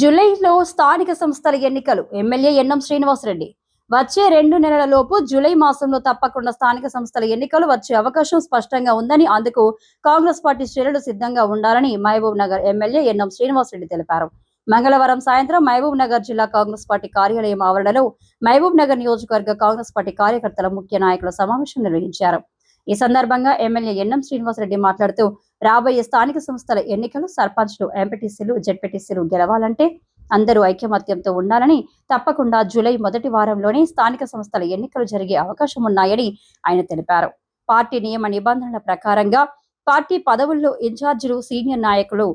జూలైలో స్థానిక సంస్థల ఎన్నికలు. ఎమ్మెల్యే ఎన్నం శ్రీనివాసరెడ్డి. వచ్చే రెండు నెలల లోపు జూలై మాసంలో తప్పకుండా స్థానిక సంస్థల ఎన్నికలు వచ్చే అవకాశం స్పష్టంగా ఉందని అందుకు కాంగ్రెస్ పార్టీ శ్రేణులు సిద్ధంగా ఉండాలని మహబూబ్ నగర్ ఎమ్మెల్యే ఎన్నం శ్రీనివాసరెడ్డి తెలిపారు. మంగళవారం సాయంత్రం మహబూబ్ నగర్ జిల్లా కాంగ్రెస్ పార్టీ కార్యాలయం ఆవరణలో మహబూబ్ నగర్ నియోజకవర్గ కాంగ్రెస్ పార్టీ కార్యకర్తల ముఖ్య నాయకుల సమావేశం నిర్వహించారు. ఈ సందర్భంగా ఎమ్మెల్యే ఎన్నం శ్రీనివాసరెడ్డి మాట్లాడుతూ రాబోయే స్థానిక సంస్థల ఎన్నికలు సర్పంచ్లు ఎంపీటీసీలు జెడ్పీటీసీలు గెలవాలంటే అందరూ ఐకమత్యంతో ఉండాలని తప్పకుండా జూలై మొదటి వారంలోనే స్థానిక సంస్థల ఎన్నికలు జరిగే అవకాశం ఉన్నాయని ఆయన తెలిపారు. పార్టీ నియమ నిబంధనల ప్రకారంగా పార్టీ పదవుల్లో ఇన్ఛార్జీలు సీనియర్ నాయకులు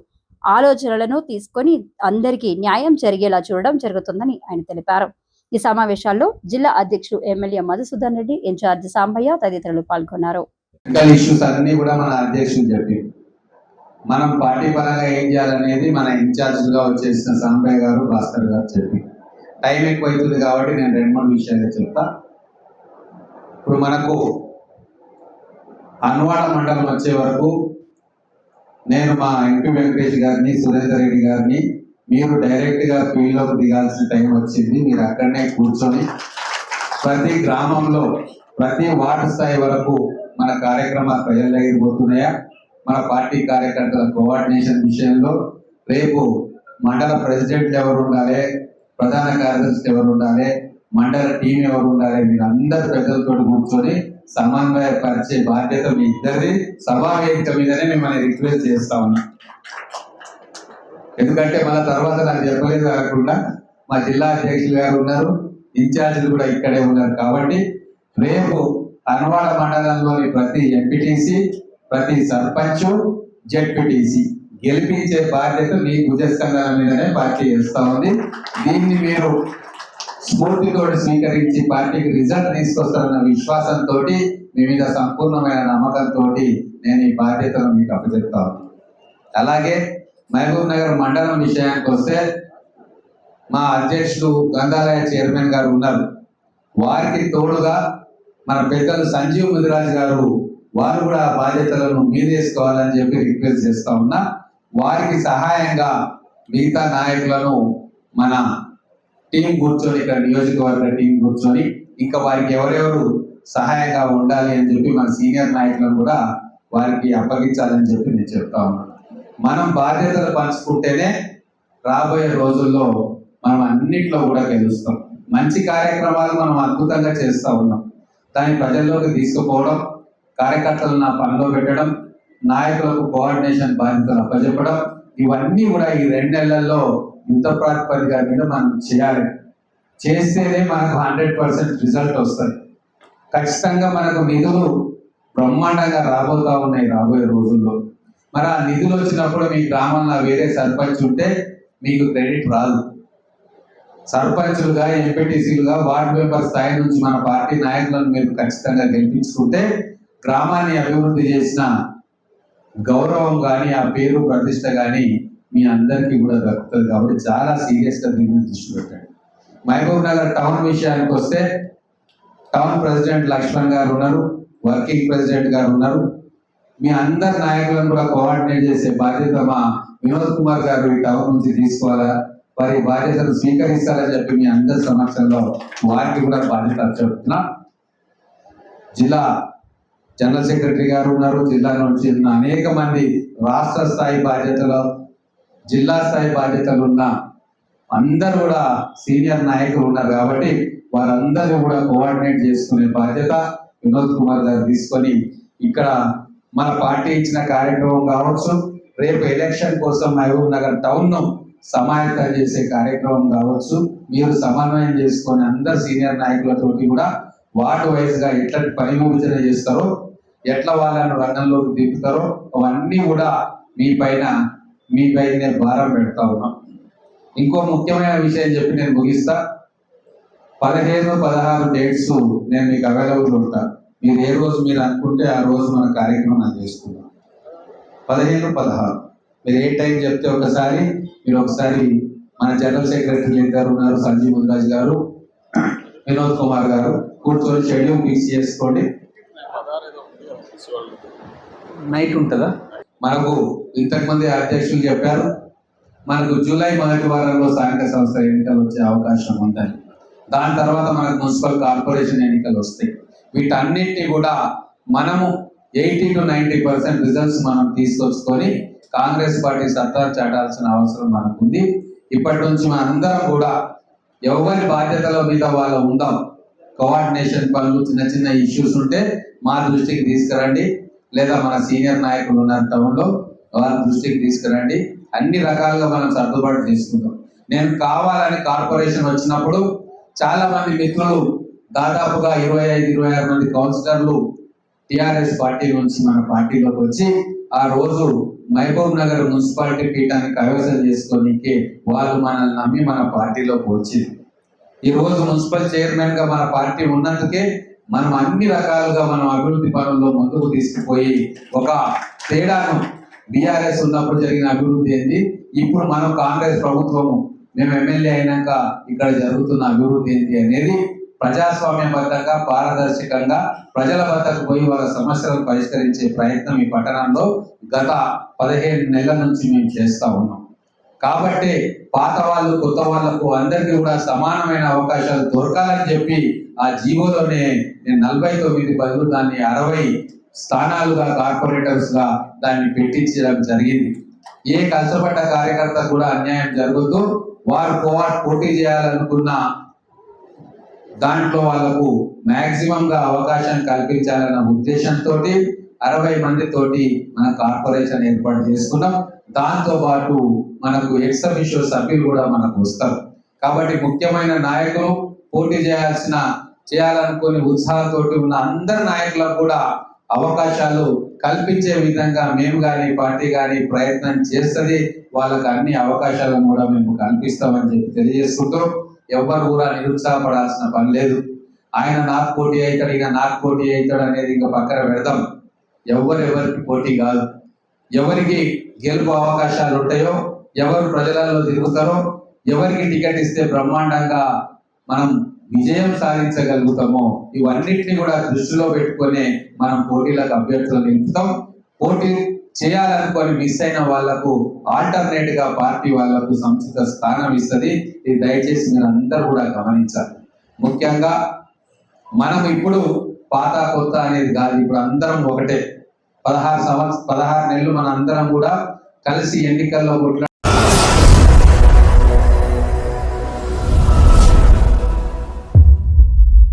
ఆలోచనలను తీసుకొని అందరికీ న్యాయం జరిగేలా చూడడం జరుగుతుందని ఆయన తెలిపారు. ఈ సమావేశాల్లో జిల్లా అధ్యక్షుడు ఎమ్మెల్యే మధుసూదన్ రెడ్డి ఇన్ఛార్జి సాంబయ్య తదితరులు పాల్గొన్నారు. టెక్నికల్ ఇష్యూస్ అన్నీ కూడా మన అధ్యక్షులు చెప్పి. మనం పార్టీ పరంగా ఏం చేయాలనేది మన ఇన్ఛార్జ్గా వచ్చేసిన సాంబయ్య గారు భాస్కర్ గారు చెప్పి. టైం ఎక్కువ అవుతుంది కాబట్టి నేను రెండు మూడు విషయాలు చెప్తా. ఇప్పుడు మనకు అన్వాడ మండలం వచ్చే వరకు నేను మా ఎంపీ వెంకటేష్ గారిని సురేందర్ రెడ్డి గారిని మీరు డైరెక్ట్గా ఫీల్డ్లోకి దిగాల్సిన టైం వచ్చింది. మీరు అక్కడనే కూర్చొని ప్రతి గ్రామంలో ప్రతి వార్డు స్థాయి వరకు మన కార్యక్రమాలు ప్రజల దగ్గరికి పోతున్నాయా? మన పార్టీ కార్యకర్తల కోఆర్డినేషన్ విషయంలో రేపు మండల ప్రెసిడెంట్ ఎవరు ఉండాలి ప్రధాన కార్యదర్శి ఎవరు ఉండాలి మండల టీం ఎవరు ఉండాలి మీరు అందరు పెద్దలతో కూర్చొని సమన్వయపరిచే బాధ్యత మీ ఇద్దరిది. సభావేదిక మీదనే మిమ్మల్ని రిక్వెస్ట్ చేస్తా ఉన్నా. ఎందుకంటే మన తర్వాత నాకు చెప్పలేదు కాకుండా మా జిల్లా అధ్యక్షులు గారు ఉన్నారు ఇన్ఛార్జీలు కూడా ఇక్కడే ఉన్నారు కాబట్టి రేపు అనవాడ మండలంలోని ప్రతి ఎంపీటీసీ ప్రతి సర్పంచ్ జెడ్పీటీసీ గెలిపించే బాధ్యత మీ భుజస్కంధాల మీదనే పార్టీ చేస్తా ఉంది. దీన్ని మీరు స్ఫూర్తితో స్వీకరించి పార్టీకి రిజల్ట్ తీసుకొస్తారన్న విశ్వాసంతో మీ మీద సంపూర్ణమైన నమ్మకంతో నేను ఈ బాధ్యతను మీకు అప్పచెప్తా అలాగే మహబూబ్ నగర్ మండలం విషయానికి వస్తే మా అధ్యక్షుడు గంగాలయ చైర్మన్ గారు ఉన్నారు. వారికి తోడుగా మన పెద్దలు సంజీవ్ ముదిరాజ్ గారు వారు కూడా ఆ బాధ్యతలను మీదేసుకోవాలని చెప్పి రిక్వెస్ట్ చేస్తా ఉన్నా. వారికి సహాయంగా మిగతా నాయకులను మన టీం కూర్చొని ఇక్కడ నియోజకవర్గ టీం కూర్చొని ఇంకా వారికి ఎవరెవరు సహాయంగా ఉండాలి అని చెప్పి మన సీనియర్ నాయకులను కూడా వారికి అప్పగించాలని చెప్పి నేను చెప్తా ఉన్నాను మనం బాధ్యతలు పంచుకుంటేనే రాబోయే రోజుల్లో మనం అన్నిట్లో కూడా గెలుస్తాం. మంచి కార్యక్రమాలు మనం అద్భుతంగా చేస్తూ ఉన్నాం. దాన్ని ప్రజల్లోకి తీసుకుపోవడం కార్యకర్తలను నా పనిలో పెట్టడం నాయకులకు కోఆర్డినేషన్ బాధ్యతలు అప్పచెప్పడం ఇవన్నీ కూడా ఈ రెండు నెలల్లో యుద్ధ ప్రాతిపదిక మీద మనం చేయాలి. చేస్తేనే మనకు హండ్రెడ్ పర్సెంట్ రిజల్ట్ వస్తుంది. ఖచ్చితంగా మనకు నిధులు బ్రహ్మాండంగా రాబోతా ఉన్నాయి రాబోయే రోజుల్లో. మరి ఆ నిధులు వచ్చినప్పుడు మీ గ్రామంలో వేరే సర్పంచ్ ఉంటే మీకు క్రెడిట్ రాదు. సర్పంచులుగా ఎంపీటీసీలుగా వార్డు మెంబర్ స్థాయి నుంచి మన పార్టీ నాయకులను మీరు ఖచ్చితంగా గెలిపించుకుంటే గ్రామాన్ని అభివృద్ధి చేసిన గౌరవం కానీ ఆ పేరు ప్రతిష్ట కానీ మీ అందరికీ కూడా దక్కుతుంది కాబట్టి చాలా సీరియస్గా దీని దృష్టి పెట్టండి. మహబూబ్ నగర్ టౌన్ విషయానికి వస్తే టౌన్ ప్రెసిడెంట్ లక్ష్మణ్ గారు ఉన్నారు వర్కింగ్ ప్రెసిడెంట్ గారు ఉన్నారు. మీ అందరి నాయకులను కూడా కోఆర్డినేట్ చేసే బాధ్యత మా వినోద్ కుమార్ గారు ఈ టౌన్ నుంచి తీసుకోవాలా? వారి బాధ్యతను స్వీకరిస్తారని చెప్పి మీ అందరి సమక్షంలో వారికి కూడా బాధ్యత చెప్తున్నా జిల్లా జనరల్ సెక్రటరీ గారు ఉన్నారు. జిల్లా నుంచి ఉన్న అనేక మంది రాష్ట్ర స్థాయి బాధ్యతలు జిల్లా స్థాయి బాధ్యతలు ఉన్న అందరూ కూడా సీనియర్ నాయకులు ఉన్నారు కాబట్టి వారందరూ కూడా కోఆర్డినేట్ చేసుకునే బాధ్యత వినోద్ కుమార్ గారు తీసుకొని ఇక్కడ మన పార్టీ ఇచ్చిన కార్యక్రమం కావచ్చు రేపు ఎలక్షన్ కోసం మహబూబ్ నగర్ టౌన్ ను చేసే కార్యక్రమం కావచ్చు. మీరు సమన్వయం చేసుకొని అందరు సీనియర్ నాయకులతోటి కూడా వార్డు వైజ్గా ఎట్లా పరిమోచన చేస్తారో ఎట్లా వాళ్ళను రంగంలోకి దింపుతారో అవన్నీ కూడా మీ పైన మీ పైన భారం పెడతా ఉన్నాం. ఇంకో ముఖ్యమైన విషయం చెప్పి నేను ముగిస్తా. పదిహేను పదహారు డేట్స్ నేను మీకు అవైలబుల్ ఉంటా. మీరు ఏ రోజు మీరు అనుకుంటే ఆ రోజు మన కార్యక్రమం నాకు చేసుకుందాం. పదిహేను పదహారు. మీరు ఏ టైం చెప్తే ఒకసారి మీరు ఒకసారి మన జనరల్ సెక్రటరీ ఇద్దరు ఉన్నారు సంజీవ్ ముదిరాజ్ గారు వినోద్ కుమార్ గారు. కూర్చొని షెడ్యూల్ ఫిక్స్ చేసుకోండి. నైట్ ఉంటుందా? మనకు ఇంతకుమంది అధ్యక్షులు చెప్పారు మనకు జూలై మొదటి వారంలో స్థానిక సంస్థ ఎన్నికలు వచ్చే అవకాశం ఉందని. దాని తర్వాత మనకు మున్సిపల్ కార్పొరేషన్ ఎన్నికలు వస్తాయి. వీటన్నిటిని కూడా మనము eighty to ninety percent results మనం తీసుకొచ్చుకొని కాంగ్రెస్ పార్టీ సత్తా చాటాల్సిన అవసరం మనకుంది. ఇప్పటి నుంచి మనందరం కూడా ఎవరి బాధ్యతల మీద వాళ్ళు ఉందాం కోఆర్డినేషన్ పనులు చిన్న చిన్న ఇష్యూస్ ఉంటే మా దృష్టికి తీసుకురండి. లేదా మన సీనియర్ నాయకులు ఉన్న టౌన్లో వారి దృష్టికి తీసుకురండి. అన్ని రకాలుగా మనం సర్దుబాటు తీసుకుంటాం నేను కావాలని కార్పొరేషన్ వచ్చినప్పుడు చాలా మంది మిత్రులు దాదాపుగా ఇరవై ఐదు ఇరవై ఆరు మంది కౌన్సిలర్లు టిఆర్ఎస్ పార్టీ నుంచి మన పార్టీలోకి వచ్చి ఆ రోజు మహబూబ్ నగర్ మున్సిపాలిటీ పీఠాన్ని కైవసం చేసుకోనికి వాళ్ళు మనల్ని నమ్మి మన పార్టీలోకి వచ్చింది ఈ రోజు మున్సిపల్ చైర్మన్గా మన పార్టీ ఉన్నందుకే మనం అన్ని రకాలుగా మనం అభివృద్ధి పనుల్లో ముందుకు తీసుకుపోయి ఒక తేడాను బీఆర్ఎస్ ఉన్నప్పుడు జరిగిన అభివృద్ధి ఏంది ఇప్పుడు మనం కాంగ్రెస్ ప్రభుత్వము మేము ఎమ్మెల్యే అయినాక ఇక్కడ జరుగుతున్న అభివృద్ధి ఏంటి అనేది ప్రజాస్వామ్యబద్ధంగా పారదర్శకంగా ప్రజల వద్దకు పోయి వాళ్ళ సమస్యలను పరిష్కరించే ప్రయత్నం ఈ పట్టణంలో గత పదిహేను నెలల నుంచి మేము చేస్తా ఉన్నాం. కాబట్టి పాత వాళ్ళు కొత్త వాళ్ళకు అందరికీ కూడా సమానమైన అవకాశాలు దొరకాలని చెప్పి ఆ జీవోలోనే నేను నలభై తొమ్మిది బదులు దాన్ని అరవై స్థానాలుగా కార్పొరేటర్స్గా దాన్ని పెట్టించడం జరిగింది. ఏ కష్టపడ్డ కార్యకర్త కూడా అన్యాయం జరుగుతూ వారు పోటీ చేయాలనుకున్న దాంట్లో వాళ్ళకు మాక్సిమం గా అవకాశం కల్పించాలన్న ఉద్దేశంతో అరవై మంది తోటి మన కార్పొరేషన్ ఏర్పాటు చేసుకున్నాం. దాంతో పాటు మనకు ఎక్సబిషో సభ్యులు కూడా మనకు వస్తారు. కాబట్టి ముఖ్యమైన నాయకులు పోటీ చేయాల్సిన చేయాలనుకునే ఉత్సాహంతో ఉన్న అందరి నాయకులకు కూడా అవకాశాలు కల్పించే విధంగా మేము కానీ పార్టీ కానీ ప్రయత్నం చేస్తుంది. వాళ్ళకి అన్ని అవకాశాలను కూడా మేము కల్పిస్తామని చెప్పి తెలియజేసుకుంటాం ఎవరు కూడా నిరుత్సాహపడాల్సిన పని లేదు. ఆయన నాకు పోటీ అవుతాడు ఈయన నాకు పోటీ అవుతాడు అనేది ఇంకా పక్కన పెడదాం. ఎవరెవరికి పోటీ కాదు. ఎవరికి గెలుపు అవకాశాలు ఉంటాయో ఎవరు ప్రజలలో తిరుగుతారో ఎవరికి టికెట్ ఇస్తే బ్రహ్మాండంగా మనం విజయం సాధించగలుగుతామో ఇవన్నిటిని కూడా దృష్టిలో పెట్టుకునే మనం పోటీలకు అభ్యర్థులు నింపుతాం. పోటీ చేయాలనుకొని మిస్ అయిన వాళ్ళకు ఆల్టర్నేట్గా పార్టీ వాళ్ళకు సంచిత స్థానం ఇస్తుంది. ఇది దయచేసి మీరు అందరూ కూడా గమనించాలి. ముఖ్యంగా మనం ఇప్పుడు పాత కొత్త అనేది కాదు ఇప్పుడు అందరం ఒకటే. పదహారు సంవత్సరం పదహారు నెలలు మన అందరం కూడా కలిసి ఎన్నికల్లో కొట్లా